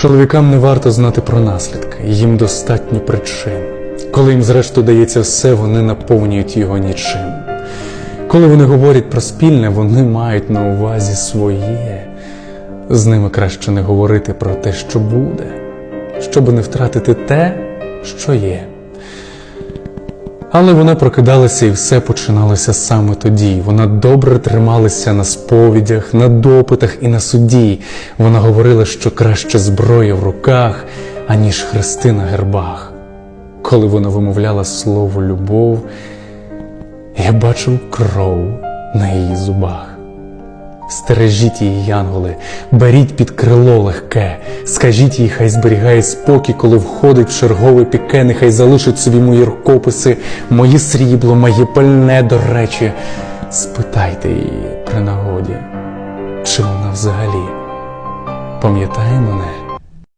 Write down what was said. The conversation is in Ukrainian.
Чоловікам не варто знати про наслідки, їм достатньо причин. Коли їм зрештою дається все, вони наповнюють його нічим. Коли вони говорять про спільне, вони мають на увазі своє. З ними краще не говорити про те, що буде, щоб не втратити те, що є. Але вона прокидалася і все починалося саме тоді. Вона добре трималася на сповідях, на допитах і на суді. Вона говорила, що краще зброя в руках, аніж хрести на гербах. Коли вона вимовляла слово любов, я бачив кров на її зубах. Стережіть її, янголи, беріть під крило легке, скажіть їй, хай зберігає спокій, коли входить в чергове піке, нехай залишить собі мої рукописи, моє срібло, моє пальне до речі. Спитайте її при нагоді, чи вона взагалі пам'ятає мене?